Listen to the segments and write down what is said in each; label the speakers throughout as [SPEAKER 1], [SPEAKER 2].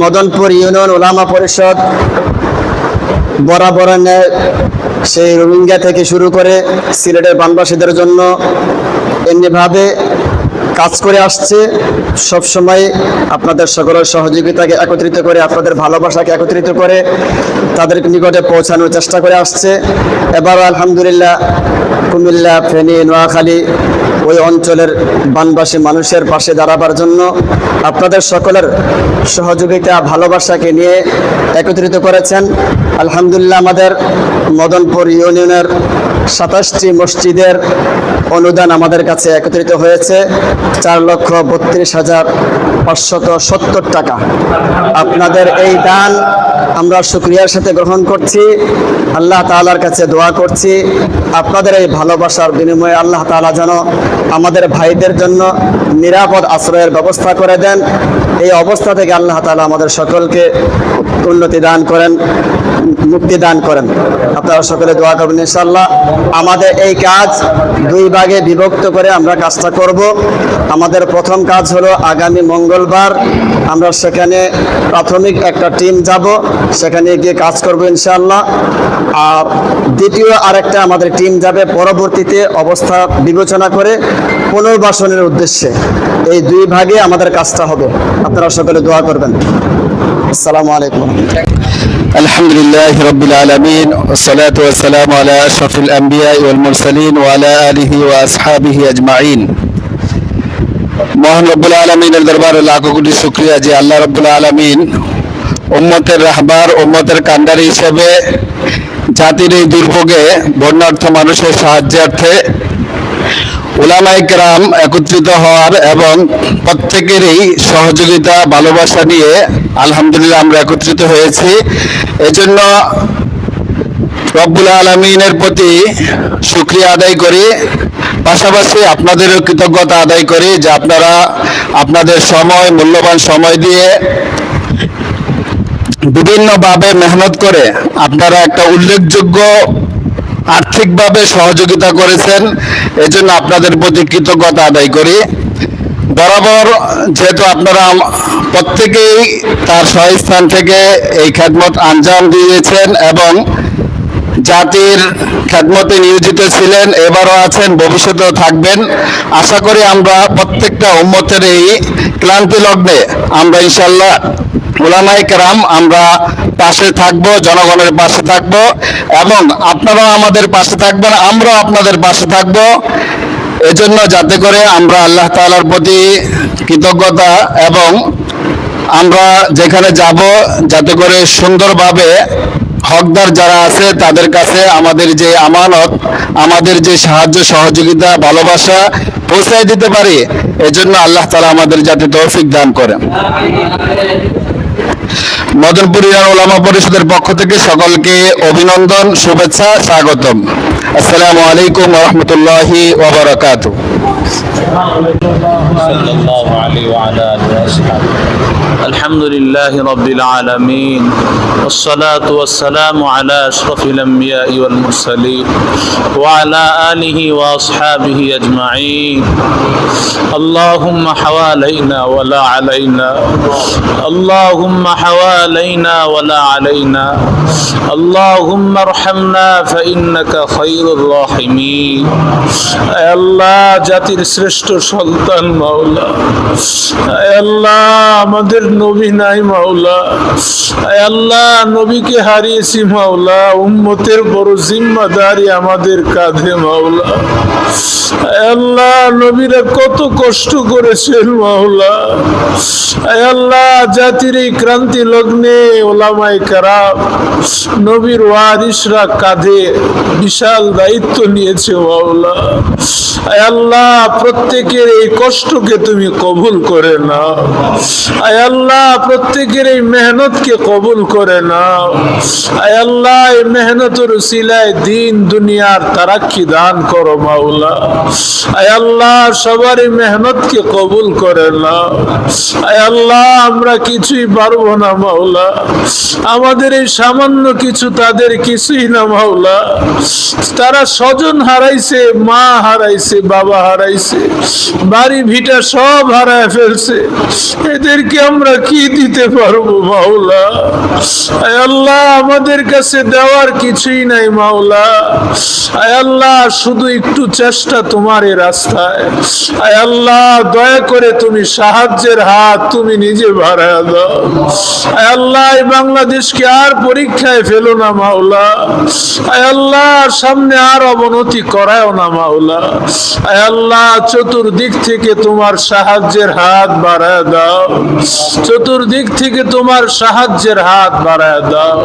[SPEAKER 1] Madanpur union ওলামা পরিষদ বরাবর সেই রোহিঙ্গা থেকে শুরু করে সিলেটের বানবাসীদের জন্য এমনিভাবে কাজ করে আসছে। সব সময় আপনাদের সকলের সহযোগিতাকে একত্রিত করে, আপনাদের ভালোবাসাকে একত্রিত করে তাদের নিকটে পৌঁছানোর চেষ্টা করে আসছে। এবার আলহামদুলিল্লাহ কুমিল্লা, ফেনী, নোয়াখালী ওই অঞ্চলের বানবাসী মানুষের পাশে দাঁড়াবার জন্য আপনাদের সকলের সহযোগিতা, ভালোবাসাকে নিয়ে একত্রিত করেছেন। আলহামদুলিল্লাহ আমাদের মদনপুর ইউনিয়নের সাতাশটি মসজিদের অনুদান আমাদের কাছে একত্রিত হয়েছে চার লক্ষ বত্রিশ হাজার পাঁচশত সত্তর টাকা। আপনাদের এই দান আমরা শুক্রিয়ার সাথে গ্রহণ করছি। আল্লাহ তাআলার কাছে দোয়া করছি। আপনাদের এই ভালোবাসার বিনিময়ে আল্লাহ তাআলা যেন আমাদের ভাইদের জন্য নিরাপদ আশ্রয়ের ব্যবস্থা করে দেন। এই অবস্থা থেকে আল্লাহ তালা আমাদের সকলকে উন্নতি দান করেন। মুক্তি দান করেন। আপনারা সকলে দোয়া করবেন ইনশাল্লাহ আমাদের এই কাজ দুই ভাগে বিভক্ত করে আমরা কাজটা করব। আমাদের প্রথম কাজ হলো আগামী মঙ্গলবার আমরা সেখানে প্রাথমিক একটা টিম যাব, সেখানে গিয়ে কাজ করব ইনশাল্লাহ আর দ্বিতীয় আরেকটা আমাদের টিম যাবে পরবর্তীতে অবস্থা বিবেচনা করে পুনর্বাসনের উদ্দেশ্যে। এই দুই ভাগে আমাদের কাজটা হবে। আপনারা সকলে দোয়া করবেন। আসসালামু আলাইকুম।
[SPEAKER 2] الحمد لله رب العالمين والصلاة والسلام على أشرف الأنبياء والمرسلين وعلى آله وأصحابه أجمعين মহান রব্বুল আলমিনের দরবারে লাখো কোটি শুক্রিয়া যে আল্লাহ রব্বুল আলমিন উম্মতের রাহবার উম্মতের কান্ডারি হিসেবে জাতির এই দুর্ভোগে বন্যার্থ মানুষের সাহায্যার্থে ওলামাই কেরাম একত্রিত হওয়ার এবং প্রত্যেকেরই সহযোগিতা, ভালোবাসা নিয়ে আলহামদুলিল্লাহ আমরা একত্রিত হয়েছি। এজন্য রব্বুল আলমিনের প্রতি শুক্রিয়া আদায় করি। পাশাপাশি আপনাদেরও কৃতজ্ঞতা আদায় করি যে আপনারা আপনাদের সময়, মূল্যবান সময় দিয়ে বিভিন্নভাবে মেহনত করে আপনারা একটা উল্লেখযোগ্য আর্থিকভাবে সহযোগিতা করেছেন, এজন্য আপনাদের প্রতি কৃতজ্ঞতা আদায় করি। বরাবর যেহেতু আপনারা প্রত্যেকেই তার সহস্থান থেকে এই খেদমত আঞ্জাম দিয়েছেন এবং জাতির খেদমতে নিয়োজিত ছিলেন, এবারও আছেন, ভবিষ্যতেও থাকবেন। আশা করি আমরা প্রত্যেকটা উম্মতের এই ক্লান্তি লগ্নে আমরা ইনশাল্লাহ ওলামাই কেরাম, আমরা পাশে থাকব, জনগণের পাশে থাকব, এবং আপনারাও আমাদের পাশে থাকবেন, আমরাও আপনাদের পাশে থাকব। এজন্য যাতে করে আমরা আল্লাহ তালার প্রতি কৃতজ্ঞতা এবং আমরা যেখানে যাব, যাতে করে সুন্দরভাবে হকদার যারা আছে, তাদের কাছে আমাদের যে আমানত, আমাদের যে সাহায্য, সহযোগিতা, ভালোবাসা পৌঁছায় দিতে পারি, এজন্য আল্লাহ তাআলা আমাদের যাতে তৌফিক দান করেন। মদনপুর ওলামা পরিষদের পক্ষ থেকে সকলকে অভিনন্দন, শুভেচ্ছা, স্বাগতম। আসসালামু আলাইকুম রহমতুল্লাহি ওবরাকাতু
[SPEAKER 3] صلى الله عليه وعلى اله واصحابه الحمد لله رب العالمين والصلاة والسلام على أشرف الأنبياء والمرسلين وعلى آله وأصحابه أجمعين اللهم حوالينا ولا علينا اللهم حوالينا ولا علينا اللهم ارحمنا فإنك خير الراحمين আয় আল্লাহ জাতির শ্রেষ্ঠ সন্তান আল্লাহ, আমাদের নবী নাই মাওলা। নবীকে হারিয়েছি মাওলা। উম্মতের বড় জিম্মাদারি আমাদের কাঁধে মাওলা। আল্লাহ, নবীরা কত কষ্ট করেছেন মাওলা। আল্লাহ, জাতির এই ক্রান্তি লগ্নে ওলামাই কারাম, নবীর ওয়ারিসরা কাঁধে বিশাল দায়িত্ব নিয়েছে মাওলা। আল্লাহ, প্রত্যেকের এই কষ্টকে তুমি কবুল করে নাও। আয় আল্লাহ, প্রত্যেকের এই মেহনতকে কবুল করে নাও। আয় আল্লাহ, এই মেহনতের উসিলায় দিন, দুনিয়ার তারাক্কি দান করো মাওলা। আয় আল্লাহ সবার এই মেহনতকে কবুল করে নাও। আয় আল্লাহ, আমরা কিছুই পারব না মাওলা। আমাদের এই সামান্য কিছু তাদের কিছুই না মাওলা। তারা স্বজন হারাইছে, মা হারাইছে, বাবা হারাইছে, বাড়ি ভিটা সব হারায় ফেলছে। এদেরকে আমরা কি দিতে পারব, মাওলা? আল্লাহ, আমাদের কাছে দেওয়ার কিছুই নাই, মাওলা। আল্লাহ, শুধু একটু চেষ্টা তোমার এই রাস্তায়। আয় আল্লাহ, দয়া করে তুমি সাহায্যের হাত তুমি নিজে বাড়ায় দাও। আয় আল্লাহ বাংলাদেশকে আর পরীক্ষায় ফেলো না, মাওলা। আয় আল্লাহ, সামনে আর অবনতি করায়ও না, মাওলা। আয় আল্লাহ, চতুর্দিক থেকে তোমার সাহায্যের হাত বাড়ায় দাও। চতুর্দিক থেকে তোমার সাহায্যের হাত বাড়ায় দাও।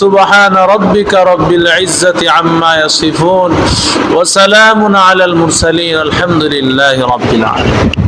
[SPEAKER 3] সুবহান রব্বিকা রব্বিল ইজ্জাতি আম্মা ইয়াসিফুন। ওয়া সালামুন আলাল মুরসালিন। আলহামদুলিল্লাহি রাব্বিল আলামিন।